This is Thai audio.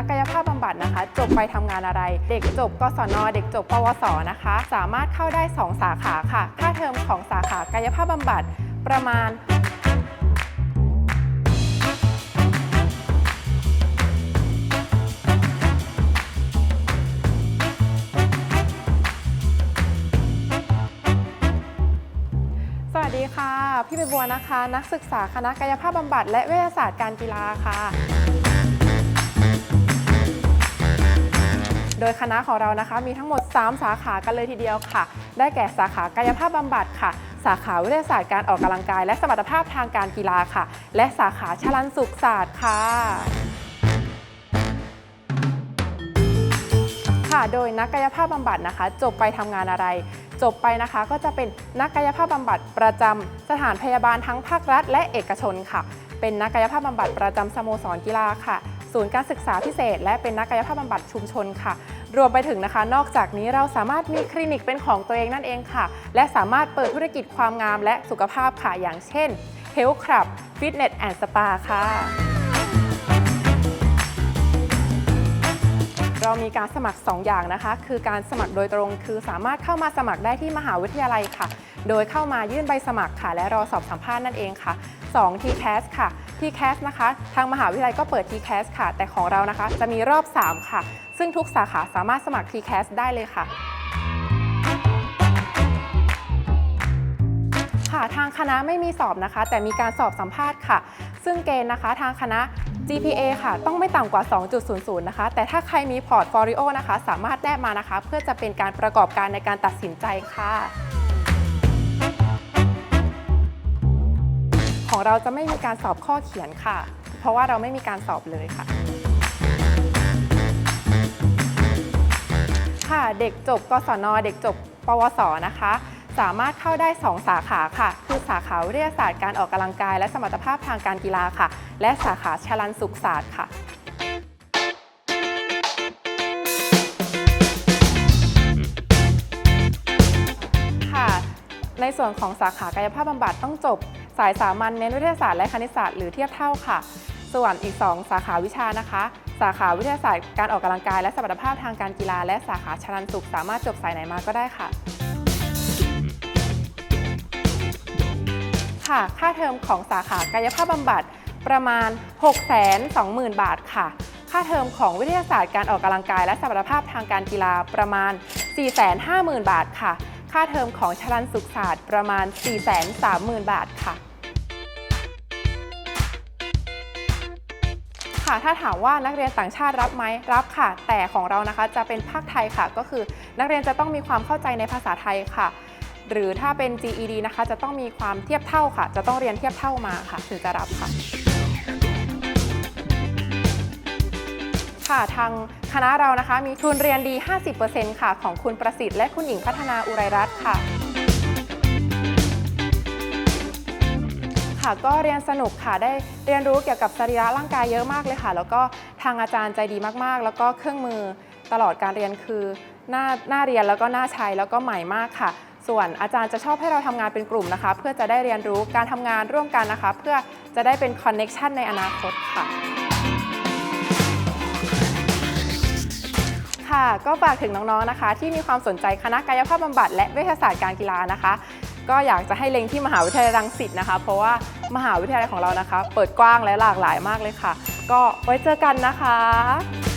นักกายภาพบำบัดนะคะ จบไปทำงานอะไร เด็กจบกศน เด็กจบปวสนะคะ สามารถเข้าได้ 2 สาขาค่ะ ค่าเทอมของสาขากายภาพบำบัดประมาณสวัสดีค่ะ พี่ใบบัวนะคะ นักศึกษาคณะกายภาพบำบัดและวิทยาศาสตร์การกีฬาค่ะ โดยคณะของเรานะคะ มีทั้งหมด 3 สาขากันเลยทีเดียวค่ะ ได้แก่สาขากายภาพบำบัดค่ะ สาขาวิทยาศาสตร์การออกกำลังกาย และสมรรถภาพทางการกีฬาค่ะ และสาขาชลันสุขศาสตร์ค่ะค่ะโดยนักกายภาพบำบัดนะคะ จบไปทำงานอะไร จบไปนะคะก็จะเป็นนักกายภาพบำบัดประจำสถานพยาบาลทั้งภาครัฐ และเอกชนค่ะ เป็นนักกายภาพบำบัดประจำสโมสรกีฬาค่ะ ศูนย์การศึกษาพิเศษ และเป็นนักกายภาพบำบัดชุมชนค่ะ รวมไปถึงนะคะ นอกจากนี้เราสามารถมีคลินิกเป็นของตัวเองนั่นเองค่ะ และสามารถเปิดธุรกิจความงามและสุขภาพค่ะอย่างเช่น Health Club Fitness and Spa ค่ะ เรามีการสมัคร 2 อย่างนะคะ คือการสมัครโดยตรงคือสามารถเข้ามาสมัครได้ที่มหาวิทยาลัยค่ะ โดยเข้ามายื่นใบสมัครค่ะ และรอสอบสัมภาษณ์นั่นเองค่ะ 2 TCAS ค่ะ TCAS นะคะ ทางมหาวิทยาลัยก็เปิด TCAS ค่ะ แต่ของเรานะคะ จะมีรอบ 3 ค่ะ ซึ่งทุกสาขาสามารถสมัคร TCAS ได้เลยค่ะ ค่ะ ทางคณะไม่มีสอบนะคะ แต่มีการสอบสัมภาษณ์ค่ะ ซึ่งเกณฑ์นะคะทางคณะ GPA ค่ะ ต้องไม่ต่ำกว่า 2.00 นะคะ แต่ถ้าใครมีพอร์ตโฟลิโอนะคะ สามารถแนบมานะคะ เพื่อจะเป็นการประกอบการในการตัดสินใจค่ะของเราจะไม่มีการสอบข้อเขียนค่ะ เพราะว่าเราไม่มีการสอบเลยค่ะ ค่ะ เด็กจบกศน เด็กจบ ปวส นะคะ สามารถเข้าได้ 2 สาขาค่ะ คือสาขาวิทยาศาสตร์การออกกำลังกาย และสมรรถภาพทางการกีฬาค่ะ และสาขาชลันสุขศาสตร์ค่ะ ค่ะ ในส่วนของสาขากายภาพบำบัดต้องจบ สายสามัญเน้นวิทยาศาสตร์และคณิตศาสตร์หรือเทียบเท่าค่ะ ส่วนอีก 2 สาขาวิชานะคะ สาขาวิทยาศาสตร์การออกกำลังกาย และสมรรถภาพทางการกีฬา และสาขาชลันสุขสามารถจบสายไหนมาก็ได้ค่ะ ค่ะ ค่าเทอมของสาขากายภาพบำบัดประมาณ 620,000 บาทค่ะ ค่าเทอมของวิทยาศาสตร์การออกกำลังกายและสมรรถภาพทางการกีฬาประมาณ 450,000 บาทค่ะ ค่าเทอมของชลันสุขศาสตร์ประมาณ 430,000 บาทค่ะค่ะถ้าถามว่านักเรียนต่างชาติรับไหมรับค่ะ แต่ของเรานะคะจะเป็นภาคไทยค่ะ ก็คือนักเรียนจะต้องมีความเข้าใจในภาษาไทยค่ะ หรือถ้าเป็น GED นะคะจะต้องมีความเทียบเท่าค่ะ จะต้องเรียนเทียบเท่ามาค่ะถึงจะรับค่ะค่ะทางคณะเรานะคะ มีทุนเรียนดี 50%ค่ะ ของคุณประสิทธิ์และคุณหญิงพัฒนาอุไรรัตน์ค่ะ ค่ะก็เรียนสนุกค่ะได้เรียนรู้เกี่ยวกับสรีระร่างกายเยอะมากเลยค่ะ แล้วก็ทางอาจารย์ใจดีมากๆ แล้วก็เครื่องมือตลอดการเรียนคือน่าน่าเรียนแล้วก็น่าใช้แล้วก็ใหม่มากค่ะ ส่วนอาจารย์จะชอบให้เราทำงานเป็นกลุ่มนะคะ เพื่อจะได้เรียนรู้การทำงานร่วมกันนะคะ เพื่อจะได้เป็นคอนเน็ชันในอนาคตค่ะค่ะ ก็ฝากถึงน้องๆนะคะ ที่มีความสนใจคณะกายภาพบำบัดและวิทยาศาสตร์การกีฬานะคะ ก็อยากจะให้เล็งที่มหาวิทยาลัยรังสิตนะคะ เพราะว่ามหาวิทยาลัยของเรานะคะ เปิดกว้างและหลากหลายมากเลยค่ะ ก็ไว้เจอกันนะคะ